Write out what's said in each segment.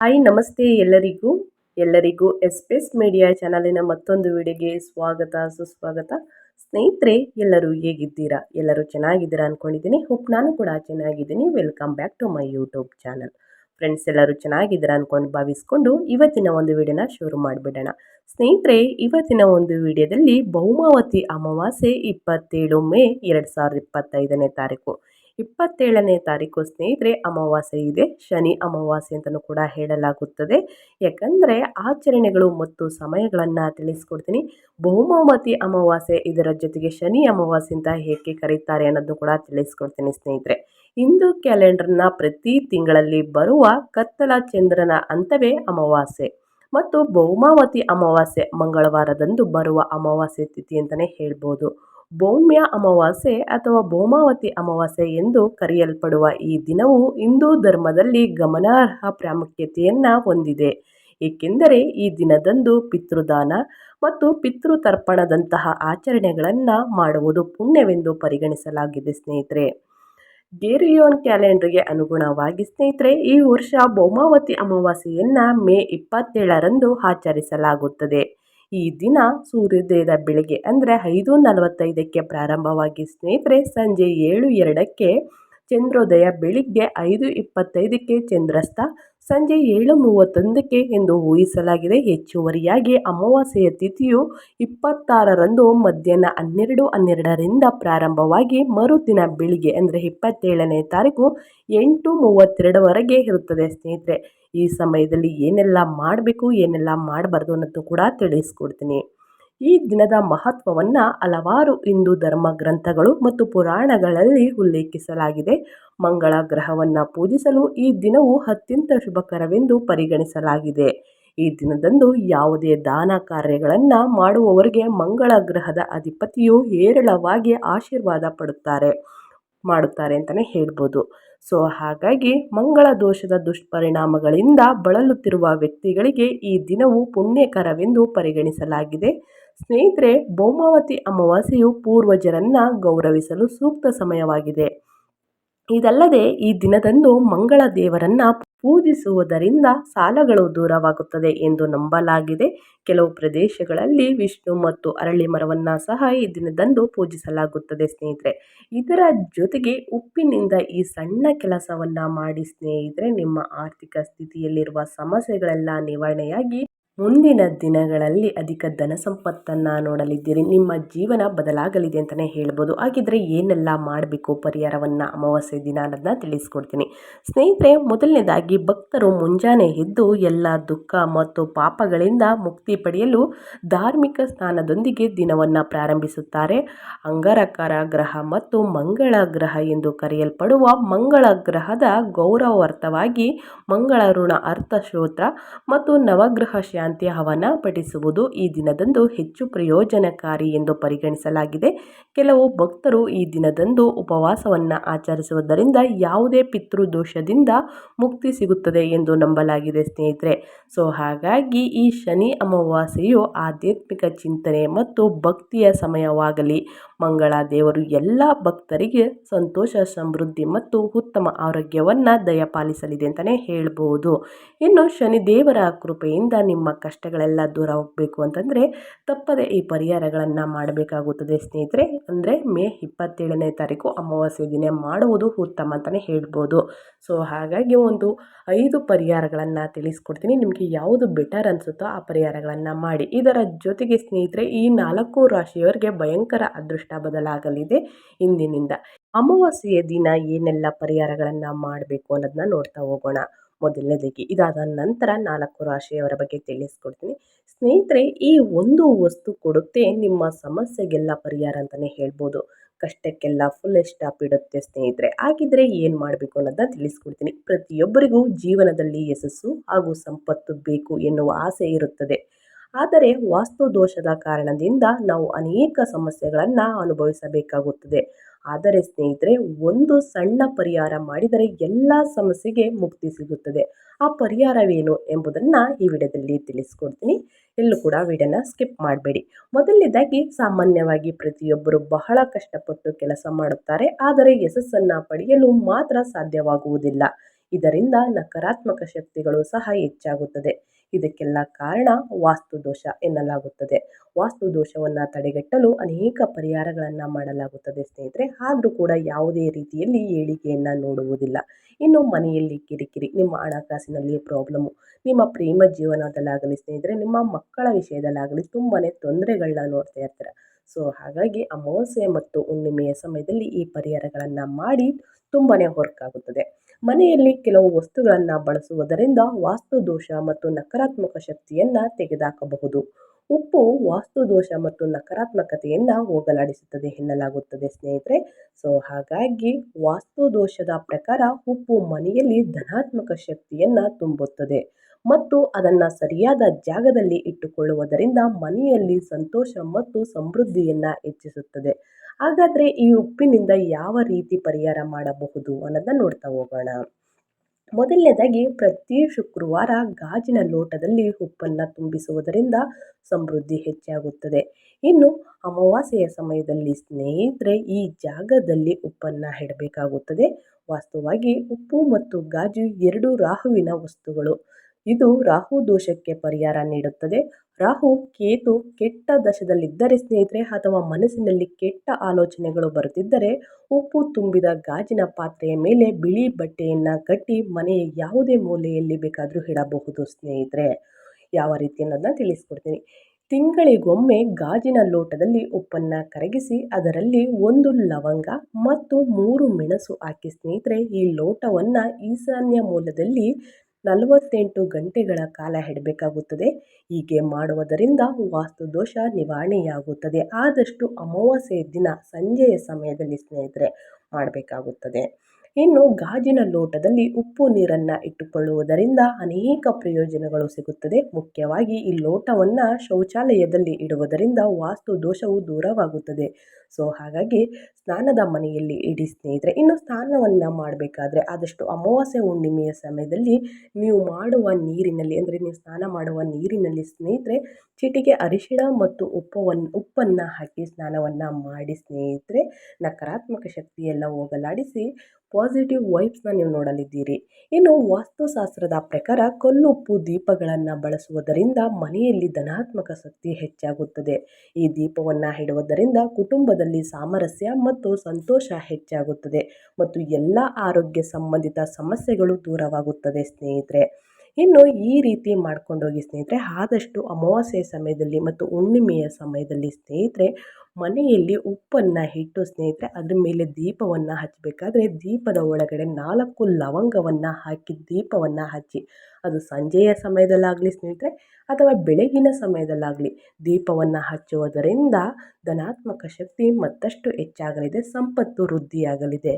Hi, ನಮಸ್ತೆ ಎಲ್ಲರಿಗೂ. ಎಲ್ಲರಿಗೂ ಎಸ್ಪೆಸ್ ಮೀಡಿಯಾ ಚಾನಲಿನ ಮತ್ತೊಂದು ವಿಡಿಯೋಗೆ ಸ್ವಾಗತ, ಸುಸ್ವಾಗತ. ಸ್ನೇಹಿತರೆ, ಎಲ್ಲರೂ ಹೇಗಿದ್ದೀರಾ? ಎಲ್ಲರೂ ಚೆನ್ನಾಗಿದ್ದೀರಾ ಅಂದ್ಕೊಂಡಿದ್ದೀನಿ ಹೋಪ್ ನಾನು ಕೂಡ ಚೆನ್ನಾಗಿದ್ದೀನಿ. Welcome back to my YouTube channel friends ಎಲ್ಲರೂ ಚೆನ್ನಾಗಿದ್ದೀರಾ ಅಂದ್ಕೊಂಡು ಭಾವಿಸ್ಕೊಂಡು ಇವತ್ತಿನ ಒಂದು ವಿಡಿಯೋನ ಶುರು ಮಾಡಿಬಿಡೋಣ. ಸ್ನೇಹಿತರೆ, ಇವತ್ತಿನ ಒಂದು ವಿಡಿಯೋದಲ್ಲಿ ಬಹುಮಾವತಿ ಅಮಾವಾಸ್ಯೆ ಇಪ್ಪತ್ತೇಳು ಮೇ ಎರಡು ಸಾವಿರದ ಇಪ್ಪತ್ತೈದನೇ ತಾರೀಕು. ಇಪ್ಪತ್ತೇಳನೇ ತಾರೀಕು ಸ್ನೇಹಿತರೆ, ಅಮಾವಾಸ್ಯೆ ಇದೆ. ಶನಿ ಅಮಾವಾಸ್ಯೆ ಅಂತಲೂ ಕೂಡ ಹೇಳಲಾಗುತ್ತದೆ. ಯಾಕಂದರೆ ಆಚರಣೆಗಳು ಮತ್ತು ಸಮಯಗಳನ್ನು ತಿಳಿಸ್ಕೊಡ್ತೀನಿ. ಬಹುಮಾವತಿ ಅಮಾವಾಸ್ಯೆ ಇದರ ಜೊತೆಗೆ ಶನಿ ಅಮಾವಾಸ್ಯೆ ಅಂತ ಹೇಗೆ ಕರೀತಾರೆ ಅನ್ನೋದು ಕೂಡ ತಿಳಿಸ್ಕೊಡ್ತೀನಿ ಸ್ನೇಹಿತರೆ. ಹಿಂದೂ ಕ್ಯಾಲೆಂಡರ್ನ ಪ್ರತಿ ತಿಂಗಳಲ್ಲಿ ಬರುವ ಕತ್ತಲ ಚಂದ್ರನ ಅಂತವೇ ಅಮಾವಾಸ್ಯೆ. ಮತ್ತು ಬಹುಮಾವತಿ ಅಮಾವಾಸ್ಯೆ ಮಂಗಳವಾರದಂದು ಬರುವ ಅಮಾವಾಸ್ಯೆ ತಿಥಿ ಅಂತಲೇ ಹೇಳ್ಬೋದು. ಭೌಮ್ಯ ಅಮಾವಾಸ್ಯೆ ಅಥವಾ ಭೌಮಾವತಿ ಅಮಾವಾಸ್ಯೆ ಎಂದು ಕರೆಯಲ್ಪಡುವ ಈ ದಿನವು ಹಿಂದೂ ಧರ್ಮದಲ್ಲಿ ಗಮನಾರ್ಹ ಪ್ರಾಮುಖ್ಯತೆಯನ್ನು ಹೊಂದಿದೆ. ಏಕೆಂದರೆ ಈ ದಿನದಂದು ಪಿತೃದಾನ ಮತ್ತು ಪಿತೃತರ್ಪಣದಂತಹ ಆಚರಣೆಗಳನ್ನು ಮಾಡುವುದು ಪುಣ್ಯವೆಂದು ಪರಿಗಣಿಸಲಾಗಿದೆ ಸ್ನೇಹಿತರೆ. ಗೇರಿಯೋನ್ ಕ್ಯಾಲೆಂಡರ್ಗೆ ಅನುಗುಣವಾಗಿ ಸ್ನೇಹಿತರೆ, ಈ ವರ್ಷ ಭೌಮಾವತಿ ಅಮಾವಾಸ್ಯೆಯನ್ನು ಮೇ ಇಪ್ಪತ್ತೇಳರಂದು ಆಚರಿಸಲಾಗುತ್ತದೆ. ಈ ದಿನ ಸೂರ್ಯೋದಯದ ಬೆಳಗ್ಗೆ ಅಂದರೆ ಐದು ನಲವತ್ತೈದಕ್ಕೆ ಪ್ರಾರಂಭವಾಗಿ ಸ್ನೇಹಿತರೆ ಸಂಜೆ ಏಳು ಎರಡಕ್ಕೆ ಚಂದ್ರೋದಯ ಬೆಳಿಗ್ಗೆ ಐದು ಇಪ್ಪತ್ತೈದಕ್ಕೆ ಚಂದ್ರಸ್ಥ, ಸಂಜೆ ಏಳು ಮೂವತ್ತೊಂದಕ್ಕೆ ಎಂದು ಊಹಿಸಲಾಗಿದೆ. ಹೆಚ್ಚುವರಿಯಾಗಿ ಅಮಾವಾಸ್ಯೆಯ ತಿಥಿಯು ಇಪ್ಪತ್ತಾರರಂದು ಮಧ್ಯಾಹ್ನ ಹನ್ನೆರಡು ಹನ್ನೆರಡರಿಂದ ಪ್ರಾರಂಭವಾಗಿ ಮರುದಿನ ಬೆಳಿಗ್ಗೆ ಅಂದರೆ ಇಪ್ಪತ್ತೇಳನೇ ತಾರೀಕು ಎಂಟು ಮೂವತ್ತೆರಡವರೆಗೆ ಇರುತ್ತದೆ ಸ್ನೇಹಿತರೆ. ಈ ಸಮಯದಲ್ಲಿ ಏನೆಲ್ಲ ಮಾಡಬೇಕು, ಏನೆಲ್ಲ ಮಾಡಬಾರ್ದು ಅನ್ನೋದು ಕೂಡ ತಿಳಿಸ್ಕೊಡ್ತೀನಿ. ಈ ದಿನದ ಮಹತ್ವವನ್ನು ಹಲವಾರು ಹಿಂದೂ ಧರ್ಮ ಗ್ರಂಥಗಳು ಮತ್ತು ಪುರಾಣಗಳಲ್ಲಿ ಉಲ್ಲೇಖಿಸಲಾಗಿದೆ. ಮಂಗಳ ಗ್ರಹವನ್ನು ಪೂಜಿಸಲು ಈ ದಿನವು ಅತ್ಯಂತ ಶುಭಕರವೆಂದು ಪರಿಗಣಿಸಲಾಗಿದೆ. ಈ ದಿನದಂದು ಯಾವುದೇ ದಾನ ಕಾರ್ಯಗಳನ್ನು ಮಾಡುವವರಿಗೆ ಮಂಗಳ ಗ್ರಹದ ಅಧಿಪತಿಯು ಹೇರಳವಾಗಿ ಆಶೀರ್ವಾದ ಪಡುತ್ತಾರೆ, ಮಾಡುತ್ತಾರೆ ಅಂತಲೇ ಹೇಳ್ಬೋದು. ಸೊ, ಹಾಗಾಗಿ ಮಂಗಳ ದೋಷದ ದುಷ್ಪರಿಣಾಮಗಳಿಂದ ಬಳಲುತ್ತಿರುವ ವ್ಯಕ್ತಿಗಳಿಗೆ ಈ ದಿನವು ಪುಣ್ಯಕರವೆಂದು ಪರಿಗಣಿಸಲಾಗಿದೆ. ಸ್ನೇಹಿತರೆ, ಭೌಮಾವತಿ ಅಮಾವಾಸ್ಯೆಯು ಪೂರ್ವಜರನ್ನು ಗೌರವಿಸಲು ಸೂಕ್ತ ಸಮಯವಾಗಿದೆ. ಇದಲ್ಲದೆ, ಈ ದಿನದಂದು ಮಂಗಳ ದೇವರನ್ನು ಪೂಜಿಸುವುದರಿಂದ ಸಾಲಗಳು ದೂರವಾಗುತ್ತದೆ ಎಂದು ನಂಬಲಾಗಿದೆ. ಕೆಲವು ಪ್ರದೇಶಗಳಲ್ಲಿ ವಿಷ್ಣು ಮತ್ತು ಅರಳಿ ಮರವನ್ನು ಸಹ ಈ ದಿನದಂದು ಪೂಜಿಸಲಾಗುತ್ತದೆ ಸ್ನೇಹಿತರೆ. ಇದರ ಜೊತೆಗೆ ಉಪ್ಪಿನಿಂದ ಈ ಸಣ್ಣ ಕೆಲಸವನ್ನು ಮಾಡಿ ಸ್ನೇಹಿತರೆ, ನಿಮ್ಮ ಆರ್ಥಿಕ ಸ್ಥಿತಿಯಲ್ಲಿರುವ ಸಮಸ್ಯೆಗಳೆಲ್ಲ ನಿವಾರಣೆಯಾಗಿ ಮುಂದಿನ ದಿನಗಳಲ್ಲಿ ಅಧಿಕ ಧನ ಸಂಪತ್ತನ್ನು ನೋಡಲಿದ್ದೀರಿ. ನಿಮ್ಮ ಜೀವನ ಬದಲಾಗಲಿದೆ ಅಂತಲೇ ಹೇಳ್ಬೋದು. ಹಾಗಿದ್ರೆ ಏನೆಲ್ಲ ಮಾಡಬೇಕು? ಪರಿಹಾರವನ್ನು ಅಮಾವಾಸ್ಯೆ ದಿನ ಅನ್ನೋದನ್ನ ತಿಳಿಸ್ಕೊಡ್ತೀನಿ. ಸ್ನೇಹಿತರೆ, ಮೊದಲನೇದಾಗಿ ಭಕ್ತರು ಮುಂಜಾನೆ ಎದ್ದು ಎಲ್ಲ ದುಃಖ ಮತ್ತು ಪಾಪಗಳಿಂದ ಮುಕ್ತಿ ಪಡೆಯಲು ಧಾರ್ಮಿಕ ಸ್ನಾನದೊಂದಿಗೆ ದಿನವನ್ನು ಪ್ರಾರಂಭಿಸುತ್ತಾರೆ. ಅಂಗರಕರ ಗ್ರಹ ಮತ್ತು ಮಂಗಳ ಗ್ರಹ ಎಂದು ಕರೆಯಲ್ಪಡುವ ಮಂಗಳ ಗ್ರಹದ ಗೌರವಾರ್ಥವಾಗಿ ಮಂಗಳ ಋಣ ಅರ್ಥಶೋತ್ರ ಮತ್ತು ನವಗ್ರಹ ಹವನ ಪಠಿಸುವುದು ಈ ದಿನದಂದು ಹೆಚ್ಚು ಪ್ರಯೋಜನಕಾರಿ ಎಂದು ಪರಿಗಣಿಸಲಾಗಿದೆ. ಕೆಲವು ಭಕ್ತರು ಈ ದಿನದಂದು ಉಪವಾಸವನ್ನು ಆಚರಿಸುವುದರಿಂದ ಯಾವುದೇ ಪಿತೃದೋಷದಿಂದ ಮುಕ್ತಿ ಸಿಗುತ್ತದೆ ಎಂದು ನಂಬಲಾಗಿದೆ ಸ್ನೇಹಿತರೆ. ಸೊ, ಹಾಗಾಗಿ ಈ ಶನಿ ಅಮಾವಾಸ್ಯೆಯು ಆಧ್ಯಾತ್ಮಿಕ ಚಿಂತನೆ ಮತ್ತು ಭಕ್ತಿಯ ಸಮಯವಾಗಲಿ ಮಂಗಳ ದೇವರು ಎಲ್ಲ ಭಕ್ತರಿಗೆ ಸಂತೋಷ, ಸಮೃದ್ಧಿ ಮತ್ತು ಉತ್ತಮ ಆರೋಗ್ಯವನ್ನು ದಯಪಾಲಿಸಲಿದೆ ಅಂತಲೇ ಹೇಳ್ಬೋದು. ಇನ್ನು ಶನಿ ದೇವರ ಕೃಪೆಯಿಂದ ನಿಮ್ಮ ಕಷ್ಟಗಳೆಲ್ಲ ದೂರ ಹೋಗಬೇಕು ಅಂತಂದರೆ ತಪ್ಪದೆ ಈ ಪರಿಹಾರಗಳನ್ನು ಮಾಡಬೇಕಾಗುತ್ತದೆ ಸ್ನೇಹಿತರೆ. ಅಂದರೆ ಮೇ ಇಪ್ಪತ್ತೇಳನೇ ತಾರೀಕು ಅಮಾವಾಸ್ಯೆ ದಿನ ಮಾಡುವುದು ಉತ್ತಮ ಅಂತಲೇ ಹೇಳ್ಬೋದು. ಸೊ ಹಾಗಾಗಿ ಒಂದು ಐದು ಪರಿಹಾರಗಳನ್ನು ತಿಳಿಸ್ಕೊಡ್ತೀನಿ. ನಿಮಗೆ ಯಾವುದು ಬೆಟರ್ ಅನಿಸುತ್ತೋ ಆ ಪರಿಹಾರಗಳನ್ನು ಮಾಡಿ. ಇದರ ಜೊತೆಗೆ ಸ್ನೇಹಿತರೆ, ಈ ನಾಲ್ಕು ರಾಶಿಯವರಿಗೆ ಭಯಂಕರ ಅದೃಷ್ಟ ಬದಲಾಗಲಿದೆ ಇಂದಿನಿಂದ. ಅಮಾವಾಸ್ಯೆಯ ದಿನ ಏನೆಲ್ಲ ಪರಿಹಾರಗಳನ್ನು ಮಾಡಬೇಕು ಅನ್ನೋದನ್ನ ನೋಡ್ತಾ ಹೋಗೋಣ ಮೊದಲನೇದಾಗಿ. ಇದಾದ ನಂತರ ನಾಲ್ಕು ರಾಶಿಯವರ ಬಗ್ಗೆ ತಿಳಿಸ್ಕೊಡ್ತೀನಿ. ಸ್ನೇಹಿತರೆ, ಈ ಒಂದು ವಸ್ತು ಕೊಡುತ್ತೆ, ನಿಮ್ಮ ಸಮಸ್ಯೆಗೆಲ್ಲ ಪರಿಹಾರ ಅಂತಲೇ ಹೇಳ್ಬೋದು. ಕಷ್ಟಕ್ಕೆಲ್ಲ ಫುಲ್ ಸ್ಟಾಪ್ ಇಡುತ್ತೆ ಸ್ನೇಹಿತರೆ. ಹಾಗಿದ್ರೆ ಏನು ಮಾಡಬೇಕು ಅನ್ನೋದನ್ನ ತಿಳಿಸ್ಕೊಡ್ತೀನಿ. ಪ್ರತಿಯೊಬ್ಬರಿಗೂ ಜೀವನದಲ್ಲಿ ಯಶಸ್ಸು ಹಾಗೂ ಸಂಪತ್ತು ಬೇಕು ಎನ್ನುವ ಆಸೆ ಇರುತ್ತದೆ. ಆದರೆ ವಾಸ್ತು ದೋಷದ ಕಾರಣದಿಂದ ನಾವು ಅನೇಕ ಸಮಸ್ಯೆಗಳನ್ನು ಅನುಭವಿಸಬೇಕಾಗುತ್ತದೆ. ಆದರೆ ಸ್ನೇಹಿತರೆ, ಒಂದು ಸಣ್ಣ ಪರಿಹಾರ ಮಾಡಿದರೆ ಎಲ್ಲ ಸಮಸ್ಯೆಗೆ ಮುಕ್ತಿ ಸಿಗುತ್ತದೆ. ಆ ಪರಿಹಾರವೇನು ಎಂಬುದನ್ನು ಈ ವಿಡಿಯೋದಲ್ಲಿ ತಿಳಿಸ್ಕೊಡ್ತೀನಿ. ಎಲ್ಲೂ ಕೂಡ ವಿಡಿಯೋನ ಸ್ಕಿಪ್ ಮಾಡಬೇಡಿ. ಮೊದಲನೇದಾಗಿ, ಸಾಮಾನ್ಯವಾಗಿ ಪ್ರತಿಯೊಬ್ಬರು ಬಹಳ ಕಷ್ಟಪಟ್ಟು ಕೆಲಸ ಮಾಡುತ್ತಾರೆ. ಆದರೆ ಯಶಸ್ಸನ್ನು ಪಡೆಯಲು ಮಾತ್ರ ಸಾಧ್ಯವಾಗುವುದಿಲ್ಲ. ಇದರಿಂದ ನಕಾರಾತ್ಮಕ ಶಕ್ತಿಗಳು ಸಹ ಹೆಚ್ಚಾಗುತ್ತದೆ. ಇದಕ್ಕೆಲ್ಲ ಕಾರಣ ವಾಸ್ತು ದೋಷ ಎನ್ನಲಾಗುತ್ತದೆ. ವಾಸ್ತು ದೋಷವನ್ನು ತಡೆಗಟ್ಟಲು ಅನೇಕ ಪರಿಹಾರಗಳನ್ನು ಮಾಡಲಾಗುತ್ತದೆ ಸ್ನೇಹಿತರೆ. ಆದರೂ ಕೂಡ ಯಾವುದೇ ರೀತಿಯಲ್ಲಿ ಏಳಿಗೆಯನ್ನು ನೋಡುವುದಿಲ್ಲ. ಇನ್ನು ಮನೆಯಲ್ಲಿ ಕಿರಿಕಿರಿ, ನಿಮ್ಮ ಹಣಕಾಸಿನಲ್ಲಿ ಪ್ರಾಬ್ಲಮ್ಮು ನಿಮ್ಮ ಪ್ರೇಮ ಜೀವನದಲ್ಲಾಗಲಿ ಸ್ನೇಹಿತರೆ, ನಿಮ್ಮ ಮಕ್ಕಳ ವಿಷಯದಲ್ಲಾಗಲಿ ತುಂಬಾ ತೊಂದರೆಗಳನ್ನ ನೋಡ್ತಾ ಇರ್ತಾರೆ. ಸೊ ಹಾಗಾಗಿ ಅಮಾವಾಸ್ಯೆ ಮತ್ತು ಹುಣ್ಣಿಮೆಯ ಸಮಯದಲ್ಲಿ ಈ ಪರಿಹಾರಗಳನ್ನು ಮಾಡಿ ತುಂಬಾ ವರ್ಕ್ ಆಗುತ್ತದೆ ಮನೆಯಲ್ಲಿ ಕೆಲವು ವಸ್ತುಗಳನ್ನು ಬಳಸುವುದರಿಂದ ವಾಸ್ತು ದೋಷ ಮತ್ತು ನಕಾರಾತ್ಮಕ ಶಕ್ತಿಯನ್ನು ತೆಗೆದುಹಾಕಬಹುದು ಉಪ್ಪು ವಾಸ್ತು ದೋಷ ಮತ್ತು ನಕಾರಾತ್ಮಕತೆಯನ್ನು ಹೋಗಲಾಡಿಸುತ್ತದೆ ಎನ್ನಲಾಗುತ್ತದೆ ಸ್ನೇಹಿತರೆ. ಸೊ ಹಾಗಾಗಿ ವಾಸ್ತು ದೋಷದ ಪ್ರಕಾರ ಉಪ್ಪು ಮನೆಯಲ್ಲಿ ಧನಾತ್ಮಕ ಶಕ್ತಿಯನ್ನು ತುಂಬುತ್ತದೆ. ಮತ್ತು ಅದನ್ನು ಸರಿಯಾದ ಜಾಗದಲ್ಲಿ ಇಟ್ಟುಕೊಳ್ಳುವುದರಿಂದ ಮನೆಯಲ್ಲಿ ಸಂತೋಷ ಮತ್ತು ಸಮೃದ್ಧಿಯನ್ನು ಹೆಚ್ಚಿಸುತ್ತದೆ. ಹಾಗಾದರೆ ಈ ಉಪ್ಪಿನಿಂದ ಯಾವ ರೀತಿ ಪರಿಹಾರ ಮಾಡಬಹುದು ಅನ್ನೋದನ್ನ ನೋಡ್ತಾ ಹೋಗೋಣ. ಮೊದಲನೇದಾಗಿ ಪ್ರತಿ ಶುಕ್ರವಾರ ಗಾಜಿನ ಲೋಟದಲ್ಲಿ ಉಪ್ಪನ್ನು ತುಂಬಿಸುವುದರಿಂದ ಸಮೃದ್ಧಿ ಹೆಚ್ಚಾಗುತ್ತದೆ. ಇನ್ನು ಅಮಾವಾಸ್ಯೆಯ ಸಮಯದಲ್ಲಿ ಸ್ನೇಹಿತರೆ ಈ ಜಾಗದಲ್ಲಿ ಉಪ್ಪನ್ನು ಇಡಬೇಕಾಗುತ್ತದೆ. ವಾಸ್ತವವಾಗಿ ಉಪ್ಪು ಮತ್ತು ಗಾಜು ಎರಡು ರಾಹುವಿನ ವಸ್ತುಗಳು. ಇದು ರಾಹು ದೋಷಕ್ಕೆ ಪರಿಹಾರ ನೀಡುತ್ತದೆ. ರಾಹು ಕೇತು ಕೆಟ್ಟ ದಶದಲ್ಲಿದ್ದರೆ ಸ್ನೇಹಿತರೆ ಅಥವಾ ಮನಸ್ಸಿನಲ್ಲಿ ಕೆಟ್ಟ ಆಲೋಚನೆಗಳು ಬರುತ್ತಿದ್ದರೆ ಉಪ್ಪು ತುಂಬಿದ ಗಾಜಿನ ಪಾತ್ರೆಯ ಮೇಲೆ ಬಿಳಿ ಬಟ್ಟೆಯನ್ನು ಕಟ್ಟಿ ಮನೆಯ ಯಾವುದೇ ಮೂಲೆಯಲ್ಲಿ ಬೇಕಾದರೂ ಇಡಬಹುದು ಸ್ನೇಹಿತರೆ. ಯಾವ ರೀತಿ ಅನ್ನೋದನ್ನ ತಿಳಿಸ್ಕೊಡ್ತೀನಿ. ತಿಂಗಳಿಗೊಮ್ಮೆ ಗಾಜಿನ ಲೋಟದಲ್ಲಿ ಉಪ್ಪನ್ನು ಕರಗಿಸಿ ಅದರಲ್ಲಿ ಒಂದು ಲವಂಗ ಮತ್ತು ಮೂರು ಮೆಣಸು ಹಾಕಿ ಸ್ನೇಹಿತರೆ ಈ ಲೋಟವನ್ನು ಈಶಾನ್ಯ ಮೂಲದಲ್ಲಿ ನಲವತ್ತೆಂಟು ಗಂಟೆಗಳ ಕಾಲ ಹಿಡಬೇಕಾಗುತ್ತದೆ. ಹೀಗೆ ಮಾಡುವುದರಿಂದ ವಾಸ್ತು ದೋಷ ನಿವಾರಣೆಯಾಗುತ್ತದೆ. ಆದಷ್ಟು ಅಮಾವಾಸ್ಯೆಯ ದಿನ ಸಂಜೆಯ ಸಮಯದಲ್ಲಿ ಸ್ನೇಹಿತರೆ ಮಾಡಬೇಕಾಗುತ್ತದೆ. ಇನ್ನು ಗಾಜಿನ ಲೋಟದಲ್ಲಿ ಉಪ್ಪು ನೀರನ್ನು ಇಟ್ಟುಕೊಳ್ಳುವುದರಿಂದ ಅನೇಕ ಪ್ರಯೋಜನಗಳು ಸಿಗುತ್ತದೆ. ಮುಖ್ಯವಾಗಿ ಈ ಲೋಟವನ್ನು ಶೌಚಾಲಯದಲ್ಲಿ ಇಡುವುದರಿಂದ ವಾಸ್ತು ದೋಷವು ದೂರವಾಗುತ್ತದೆ. ಸೊ ಹಾಗಾಗಿ ಸ್ನಾನದ ಮನೆಯಲ್ಲಿ ಇಡೀ ಸ್ನೇಹಿತರೆ, ಇನ್ನು ಸ್ನಾನವನ್ನು ಮಾಡಬೇಕಾದ್ರೆ ಆದಷ್ಟು ಅಮಾವಾಸ್ಯೆ ಹುಣ್ಣಿಮೆಯ ಸಮಯದಲ್ಲಿ ನೀವು ಮಾಡುವ ನೀರಿನಲ್ಲಿ, ಅಂದರೆ ನೀವು ಸ್ನಾನ ಮಾಡುವ ನೀರಿನಲ್ಲಿ ಸ್ನೇಹಿತರೆ, ಚಿಟಿಕೆ, ಅರಿಶಿಣ ಮತ್ತು ಉಪ್ಪವನ್ನು ಉಪ್ಪನ್ನು ಹಾಕಿ ಸ್ನಾನವನ್ನು ಮಾಡಿ ಸ್ನೇಹಿತರೆ, ನಕಾರಾತ್ಮಕ ಶಕ್ತಿಯೆಲ್ಲ ಹೋಗಲಾಡಿಸಿ ಪಾಸಿಟಿವ್ ವೈಬ್ಸ್ನ ನೀವು ನೋಡಲಿದ್ದೀರಿ. ಇನ್ನು ವಾಸ್ತುಶಾಸ್ತ್ರದ ಪ್ರಕಾರ ಕಲ್ಲುಪ್ಪು ದೀಪಗಳನ್ನು ಬಳಸುವುದರಿಂದ ಮನೆಯಲ್ಲಿ ಧನಾತ್ಮಕ ಶಕ್ತಿ ಹೆಚ್ಚಾಗುತ್ತದೆ. ಈ ದೀಪವನ್ನು ಹಿಡುವುದರಿಂದ ಕುಟುಂಬದಲ್ಲಿ ಸಾಮರಸ್ಯ ಮತ್ತು ಸಂತೋಷ ಹೆಚ್ಚಾಗುತ್ತದೆ ಮತ್ತು ಎಲ್ಲ ಆರೋಗ್ಯ ಸಂಬಂಧಿತ ಸಮಸ್ಯೆಗಳು ದೂರವಾಗುತ್ತದೆ ಸ್ನೇಹಿತರೆ. ಇನ್ನು ಈ ರೀತಿ ಮಾಡ್ಕೊಂಡೋಗಿ ಸ್ನೇಹಿತರೆ, ಆದಷ್ಟು ಅಮಾವಾಸ್ಯೆಯ ಸಮಯದಲ್ಲಿ ಮತ್ತು ಹುಣ್ಣಿಮೆಯ ಸಮಯದಲ್ಲಿ ಸ್ನೇಹಿತರೆ, ಮನೆಯಲ್ಲಿ ಉಪ್ಪನ್ನು ಇಟ್ಟು ಸ್ನೇಹಿತರೆ, ಅದ್ರ ಮೇಲೆ ದೀಪವನ್ನು ಹಚ್ಚಬೇಕಾದ್ರೆ ದೀಪದ ಒಳಗಡೆ ನಾಲ್ಕು ಲವಂಗವನ್ನು ಹಾಕಿ ದೀಪವನ್ನು ಹಚ್ಚಿ, ಅದು ಸಂಜೆಯ ಸಮಯದಲ್ಲಾಗಲಿ ಸ್ನೇಹಿತರೆ, ಅಥವಾ ಬೆಳಗಿನ ಸಮಯದಲ್ಲಾಗಲಿ ದೀಪವನ್ನು ಹಚ್ಚುವುದರಿಂದ ಧನಾತ್ಮಕ ಶಕ್ತಿ ಮತ್ತಷ್ಟು ಹೆಚ್ಚಾಗಲಿದೆ, ಸಂಪತ್ತು ವೃದ್ಧಿಯಾಗಲಿದೆ.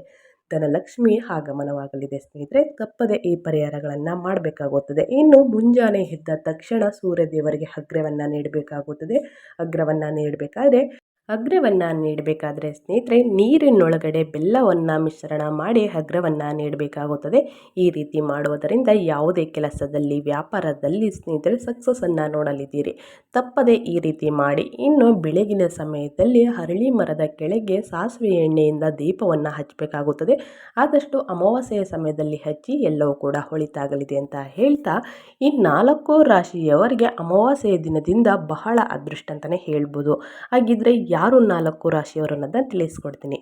ಧನಲಕ್ಷ್ಮಿ ಆಗಮನವಾಗಲಿದೆ ಸ್ನೇಹಿತರೆ, ತಪ್ಪದೆ ಈ ಪರಿಹಾರಗಳನ್ನು ಮಾಡಬೇಕಾಗುತ್ತದೆ. ಇನ್ನು ಮುಂಜಾನೆ ಎದ್ದ ತಕ್ಷಣ ಸೂರ್ಯದೇವರಿಗೆ ಅಗ್ರವನ್ನು ನೀಡಬೇಕಾಗುತ್ತದೆ. ಅಗ್ರವನ್ನು ನೀಡಬೇಕಾದ್ರೆ ಅಗ್ರವನ್ನು ನೀಡಬೇಕಾದ್ರೆ ಸ್ನೇಹಿತರೆ, ನೀರಿನೊಳಗಡೆ ಬೆಲ್ಲವನ್ನು ಮಿಶ್ರಣ ಮಾಡಿ ಹಗ್ರವನ್ನು ನೀಡಬೇಕಾಗುತ್ತದೆ. ಈ ರೀತಿ ಮಾಡುವುದರಿಂದ ಯಾವುದೇ ಕೆಲಸದಲ್ಲಿ, ವ್ಯಾಪಾರದಲ್ಲಿ ಸ್ನೇಹಿತರೆ ಸಕ್ಸಸ್ಸನ್ನು ನೋಡಲಿದ್ದೀರಿ. ತಪ್ಪದೆ ಈ ರೀತಿ ಮಾಡಿ, ಇನ್ನು ಬೆಳಗಿನ ಸಮಯದಲ್ಲಿ ಹರಳಿ ಮರದ ಕೆಳಗೆ ಸಾಸಿವೆ ಎಣ್ಣೆಯಿಂದ ದೀಪವನ್ನು ಹಚ್ಚಬೇಕಾಗುತ್ತದೆ. ಆದಷ್ಟು ಅಮಾವಾಸ್ಯೆಯ ಸಮಯದಲ್ಲಿ ಹಚ್ಚಿ ಎಲ್ಲವೂ ಕೂಡ ಹೊಳಿತಾಗಲಿದೆ ಅಂತ ಹೇಳ್ತಾ, ಈ ನಾಲ್ಕು ರಾಶಿಯವರಿಗೆ ಅಮಾವಾಸ್ಯೆಯ ದಿನದಿಂದ ಬಹಳ ಅದೃಷ್ಟ ಅಂತಲೇ ಹೇಳ್ಬೋದು. ಹಾಗಿದ್ರೆ ಯಾರು ನಾಲ್ಕು ರಾಶಿಯವರು ಅನ್ನೋದನ್ನ ತಿಳಿಸ್ಕೊಡ್ತೀನಿ.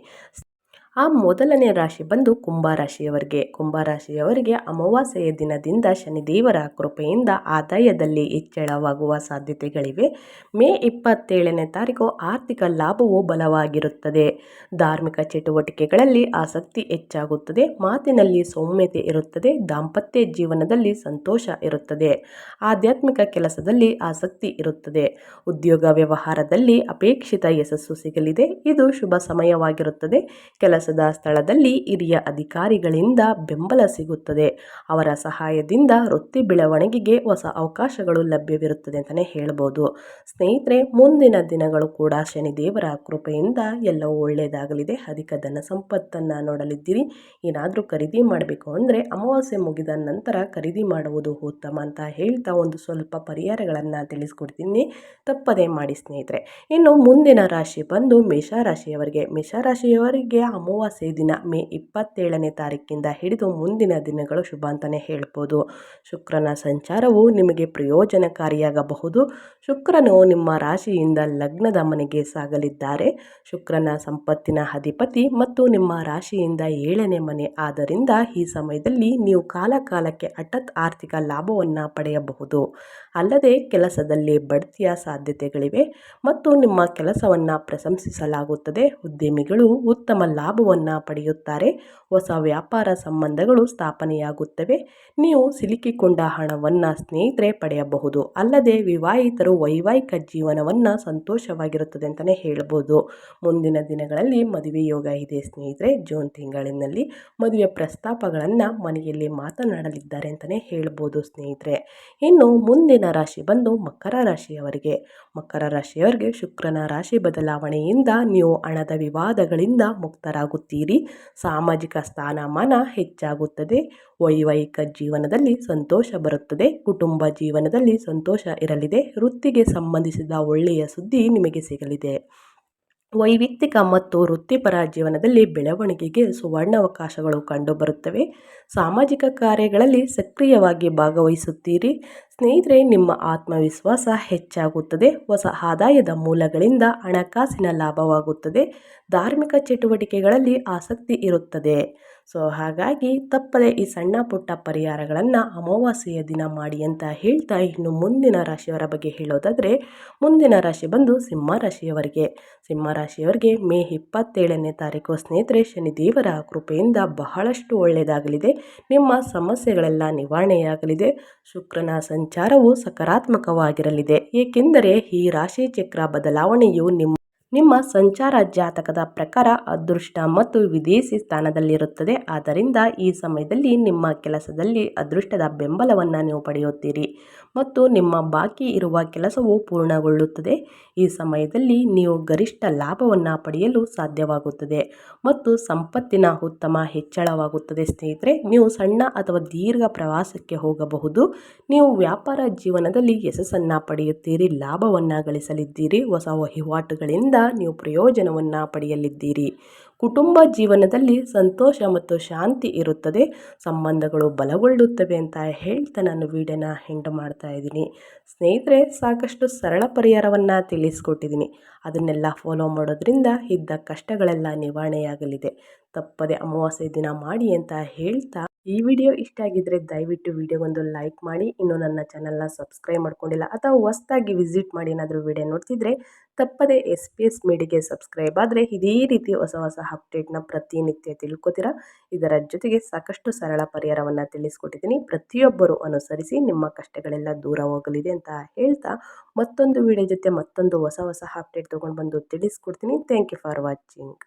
ಆ ಮೊದಲನೇ ರಾಶಿ ಬಂದು ಕುಂಭರಾಶಿಯವರಿಗೆ ಕುಂಭರಾಶಿಯವರಿಗೆ ಅಮಾವಾಸ್ಯೆಯ ದಿನದಿಂದ ಶನಿದೇವರ ಕೃಪೆಯಿಂದ ಆದಾಯದಲ್ಲಿ ಹೆಚ್ಚಳವಾಗುವ ಸಾಧ್ಯತೆಗಳಿವೆ. ಮೇ ಇಪ್ಪತ್ತೇಳನೇ ತಾರೀಕು ಆರ್ಥಿಕ ಲಾಭವು ಬಲವಾಗಿರುತ್ತದೆ. ಧಾರ್ಮಿಕ ಚಟುವಟಿಕೆಗಳಲ್ಲಿ ಆಸಕ್ತಿ ಹೆಚ್ಚಾಗುತ್ತದೆ. ಮಾತಿನಲ್ಲಿ ಸೌಮ್ಯತೆ ಇರುತ್ತದೆ. ದಾಂಪತ್ಯ ಜೀವನದಲ್ಲಿ ಸಂತೋಷ ಇರುತ್ತದೆ. ಆಧ್ಯಾತ್ಮಿಕ ಕೆಲಸದಲ್ಲಿ ಆಸಕ್ತಿ ಇರುತ್ತದೆ. ಉದ್ಯೋಗ ವ್ಯವಹಾರದಲ್ಲಿ ಅಪೇಕ್ಷಿತ ಯಶಸ್ಸು ಸಿಗಲಿದೆ. ಇದು ಶುಭ ಸಮಯವಾಗಿರುತ್ತದೆ. ಕೆಲಸ ಕೆಲಸದ ಸ್ಥಳದಲ್ಲಿ ಹಿರಿಯ ಅಧಿಕಾರಿಗಳಿಂದ ಬೆಂಬಲ ಸಿಗುತ್ತದೆ. ಅವರ ಸಹಾಯದಿಂದ ವೃತ್ತಿ ಬೆಳವಣಿಗೆಗೆ ಹೊಸ ಅವಕಾಶಗಳು ಲಭ್ಯವಿರುತ್ತದೆ ಅಂತಲೇ ಹೇಳ್ಬೋದು. ಸ್ನೇಹಿತರೆ, ಮುಂದಿನ ದಿನಗಳು ಕೂಡ ಶನಿದೇವರ ಕೃಪೆಯಿಂದ ಎಲ್ಲವೂ ಒಳ್ಳೆಯದಾಗಲಿದೆ. ಅಧಿಕ ಧನ ಸಂಪತ್ತನ್ನು ನೋಡಲಿದ್ದೀರಿ. ಏನಾದರೂ ಖರೀದಿ ಮಾಡಬೇಕು ಅಂದರೆ ಅಮಾವಾಸ್ಯೆ ಮುಗಿದ ನಂತರ ಖರೀದಿ ಮಾಡುವುದು ಉತ್ತಮ ಅಂತ ಹೇಳ್ತಾ ಒಂದು ಸ್ವಲ್ಪ ಪರಿಹಾರಗಳನ್ನು ತಿಳಿಸ್ಕೊಡ್ತೀನಿ. ತಪ್ಪದೇ ಮಾಡಿ ಸ್ನೇಹಿತರೆ. ಇನ್ನು ಮುಂದಿನ ರಾಶಿ ಬಂದು ಮೇಷರಾಶಿಯವರಿಗೆ ಮೇಷರಾಶಿಯವರಿಗೆ ಅಮೋ ಅಮಾವಾಸ್ಯೆ ದಿನ ಮೇ ಇಪ್ಪತ್ತೇಳನೇ ತಾರೀಕಿಂದ ಹಿಡಿದು ಮುಂದಿನ ದಿನಗಳು ಶುಭ ಅಂತಲೇ ಹೇಳ್ಬೋದು. ಶುಕ್ರನ ಸಂಚಾರವು ನಿಮಗೆ ಪ್ರಯೋಜನಕಾರಿಯಾಗಬಹುದು. ಶುಕ್ರನು ನಿಮ್ಮ ರಾಶಿಯಿಂದ ಲಗ್ನದ ಮನೆಗೆ ಸಾಗಲಿದ್ದಾರೆ. ಶುಕ್ರನ ಸಂಪತ್ತಿನ ಅಧಿಪತಿ ಮತ್ತು ನಿಮ್ಮ ರಾಶಿಯಿಂದ ಏಳನೇ ಮನೆ. ಆದ್ದರಿಂದ ಈ ಸಮಯದಲ್ಲಿ ನೀವು ಕಾಲಕಾಲಕ್ಕೆ ಹಠಾತ್ ಆರ್ಥಿಕ ಲಾಭವನ್ನು ಪಡೆಯಬಹುದು. ಅಲ್ಲದೆ ಕೆಲಸದಲ್ಲಿ ಬಡ್ತಿಯ ಸಾಧ್ಯತೆಗಳಿವೆ ಮತ್ತು ನಿಮ್ಮ ಕೆಲಸವನ್ನು ಪ್ರಶಂಸಿಸಲಾಗುತ್ತದೆ. ಉದ್ಯಮಿಗಳು ಉತ್ತಮ ಲಾಭವನ್ನು ಪಡೆಯುತ್ತಾರೆ. ಹೊಸ ವ್ಯಾಪಾರ ಸಂಬಂಧಗಳು ಸ್ಥಾಪನೆಯಾಗುತ್ತವೆ. ನೀವು ಸಿಲುಕಿಕೊಂಡ ಹಣವನ್ನು ಸ್ನೇಹಿತರೆ ಪಡೆಯಬಹುದು. ಅಲ್ಲದೆ ವಿವಾಹಿತರು ವೈವಾಹಿಕ ಜೀವನವನ್ನು ಸಂತೋಷವಾಗಿರುತ್ತದೆ ಅಂತಲೇ ಹೇಳ್ಬೋದು. ಮುಂದಿನ ದಿನಗಳಲ್ಲಿ ಮದುವೆ ಯೋಗ ಇದೆ ಸ್ನೇಹಿತರೆ. ಜೂನ್ ತಿಂಗಳಿನಲ್ಲಿ ಮದುವೆ ಪ್ರಸ್ತಾಪಗಳನ್ನು ಮನೆಯಲ್ಲಿ ಮಾತನಾಡಲಿದ್ದಾರೆ ಅಂತಲೇ ಹೇಳ್ಬೋದು ಸ್ನೇಹಿತರೆ. ಇನ್ನು ರಾಶಿ ಬಂದು ಮಕರ ರಾಶಿಯವರಿಗೆ. ಮಕರ ರಾಶಿಯವರಿಗೆ ಶುಕ್ರನ ರಾಶಿ ಬದಲಾವಣೆಯಿಂದ ನೀವು ಹಣದ ವಿವಾದಗಳಿಂದ ಮುಕ್ತರಾಗುತ್ತೀರಿ. ಸಾಮಾಜಿಕ ಸ್ಥಾನಮಾನ ಹೆಚ್ಚಾಗುತ್ತದೆ. ವೈವಾಹಿಕ ಜೀವನದಲ್ಲಿ ಸಂತೋಷ ಬರುತ್ತದೆ. ಕುಟುಂಬ ಜೀವನದಲ್ಲಿ ಸಂತೋಷ ಇರಲಿದೆ. ವೃತ್ತಿಗೆ ಸಂಬಂಧಿಸಿದ ಒಳ್ಳೆಯ ಸುದ್ದಿ ನಿಮಗೆ ಸಿಗಲಿದೆ. ವೈಯಕ್ತಿಕ ಮತ್ತು ವೃತ್ತಿಪರ ಜೀವನದಲ್ಲಿ ಬೆಳವಣಿಗೆಗೆ ಸುವರ್ಣಾವಕಾಶಗಳು ಕಂಡುಬರುತ್ತವೆ. ಸಾಮಾಜಿಕ ಕಾರ್ಯಗಳಲ್ಲಿ ಸಕ್ರಿಯವಾಗಿ ಭಾಗವಹಿಸುತ್ತೀರಿ. ಸ್ನೇಹಿತರೆ, ನಿಮ್ಮ ಆತ್ಮವಿಶ್ವಾಸ ಹೆಚ್ಚಾಗುತ್ತದೆ. ಹೊಸ ಆದಾಯದ ಮೂಲಗಳಿಂದ ಹಣಕಾಸಿನ ಲಾಭವಾಗುತ್ತದೆ. ಧಾರ್ಮಿಕ ಚಟುವಟಿಕೆಗಳಲ್ಲಿ ಆಸಕ್ತಿ ಇರುತ್ತದೆ. ಸೊ ಹಾಗಾಗಿ ತಪ್ಪದೆ ಈ ಸಣ್ಣ ಪುಟ್ಟ ಪರಿಹಾರಗಳನ್ನು ಅಮಾವಾಸ್ಯೆಯ ದಿನ ಮಾಡಿ ಅಂತ ಹೇಳ್ತಾ ಇನ್ನು ಮುಂದಿನ ರಾಶಿಯವರ ಬಗ್ಗೆ ಹೇಳೋದಾದರೆ ಮುಂದಿನ ರಾಶಿ ಬಂದು ಸಿಂಹ ರಾಶಿಯವರಿಗೆ. ಸಿಂಹ ರಾಶಿಯವರಿಗೆ ಮೇ ಇಪ್ಪತ್ತೇಳನೇ ತಾರೀಕು ಸ್ನೇಹಿತರೆ ಶನಿದೇವರ ಕೃಪೆಯಿಂದ ಬಹಳಷ್ಟು ಒಳ್ಳೆಯದಾಗಲಿದೆ. ನಿಮ್ಮ ಸಮಸ್ಯೆಗಳೆಲ್ಲ ನಿವಾರಣೆಯಾಗಲಿದೆ. ಶುಕ್ರನ ಸಂಚಾರವು ಸಕಾರಾತ್ಮಕವಾಗಿರಲಿದೆ. ಏಕೆಂದರೆ ಈ ರಾಶಿ ಚಕ್ರ ಬದಲಾವಣೆಯು ನಿಮ್ಮ ನಿಮ್ಮ ಸಂಚಾರ ಜಾತಕದ ಪ್ರಕಾರ ಅದೃಷ್ಟ ಮತ್ತು ವಿದೇಶಿ ಸ್ಥಾನದಲ್ಲಿರುತ್ತದೆ. ಆದ್ದರಿಂದ ಈ ಸಮಯದಲ್ಲಿ ನಿಮ್ಮ ಕೆಲಸದಲ್ಲಿ ಅದೃಷ್ಟದ ಬೆಂಬಲವನ್ನು ನೀವು ಪಡೆಯುತ್ತೀರಿ. ಮತ್ತು ನಿಮ್ಮ ಬಾಕಿ ಇರುವ ಕೆಲಸವು ಪೂರ್ಣಗೊಳ್ಳುತ್ತದೆ. ಈ ಸಮಯದಲ್ಲಿ ನೀವು ಗರಿಷ್ಠ ಲಾಭವನ್ನು ಪಡೆಯಲು ಸಾಧ್ಯವಾಗುತ್ತದೆ ಮತ್ತು ಸಂಪತ್ತಿನ ಉತ್ತಮ ಹೆಚ್ಚಳವಾಗುತ್ತದೆ. ಸ್ನೇಹಿತರೆ, ನೀವು ಸಣ್ಣ ಅಥವಾ ದೀರ್ಘ ಪ್ರವಾಸಕ್ಕೆ ಹೋಗಬಹುದು. ನೀವು ವ್ಯಾಪಾರ ಜೀವನದಲ್ಲಿ ಯಶಸ್ಸನ್ನು ಪಡೆಯುತ್ತೀರಿ, ಲಾಭವನ್ನು ಗಳಿಸಲಿದ್ದೀರಿ, ಹೊಸ ವಹಿವಾಟುಗಳಿಂದ ನೀವು ಪ್ರಯೋಜನವನ್ನು ಪಡೆಯಲಿದ್ದೀರಿ. ಕುಟುಂಬ ಜೀವನದಲ್ಲಿ ಸಂತೋಷ ಮತ್ತು ಶಾಂತಿ ಇರುತ್ತದೆ. ಸಂಬಂಧಗಳು ಬಲಗೊಳ್ಳುತ್ತವೆ ಅಂತ ಹೇಳ್ತಾ ನಾನು ವೀಡಿಯೋನ ಹೆಂಡ್ ಮಾಡ್ತಾ ಇದ್ದೀನಿ. ಸ್ನೇಹಿತರೆ, ಸಾಕಷ್ಟು ಸರಳ ಪರಿಹಾರವನ್ನು ತಿಳಿಸ್ಕೊಟ್ಟಿದ್ದೀನಿ. ಅದನ್ನೆಲ್ಲ ಫಾಲೋ ಮಾಡೋದ್ರಿಂದ ಇದ್ದ ಕಷ್ಟಗಳೆಲ್ಲ ನಿವಾರಣೆಯಾಗಲಿದೆ. ತಪ್ಪದೆ ಅಮಾವಾಸ್ಯೆ ದಿನ ಮಾಡಿ ಅಂತ ಹೇಳ್ತಾ ಈ ವಿಡಿಯೋ ಇಷ್ಟ ಆಗಿದ್ದರೆ ದಯವಿಟ್ಟು ವಿಡಿಯೋಗೊಂದು ಲೈಕ್ ಮಾಡಿ. ಇನ್ನು ನನ್ನ ಚಾನಲ್ನ ಸಬ್ಸ್ಕ್ರೈಬ್ ಮಾಡ್ಕೊಂಡಿಲ್ಲ ಅಥವಾ ಹೊಸ್ದಾಗಿ ವಿಸಿಟ್ ಮಾಡಿ ಏನಾದರೂ ವಿಡಿಯೋ ನೋಡ್ತಿದ್ರೆ ತಪ್ಪದೆ ಎಸ್ ಪಿ ಎಸ್ ಮೀಡಿಗೆ ಸಬ್ಸ್ಕ್ರೈಬ್ ಆದರೆ ಇದೇ ರೀತಿ ಹೊಸ ಹೊಸ ಅಪ್ಡೇಟ್ನ ಪ್ರತಿನಿತ್ಯ ತಿಳ್ಕೊತೀರಾ? ಇದರ ಜೊತೆಗೆ ಸಾಕಷ್ಟು ಸರಳ ಪರಿಹಾರವನ್ನು ತಿಳಿಸ್ಕೊಟ್ಟಿದ್ದೀನಿ. ಪ್ರತಿಯೊಬ್ಬರು ಅನುಸರಿಸಿ ನಿಮ್ಮ ಕಷ್ಟಗಳೆಲ್ಲ ದೂರ ಹೋಗಲಿದೆ ಅಂತ ಹೇಳ್ತಾ ಮತ್ತೊಂದು ವಿಡಿಯೋ ಜೊತೆ ಮತ್ತೊಂದು ಹೊಸ ಹೊಸ ಅಪ್ಡೇಟ್ ತೊಗೊಂಡು ಬಂದು ತಿಳಿಸ್ಕೊಡ್ತೀನಿ. Thank you for watching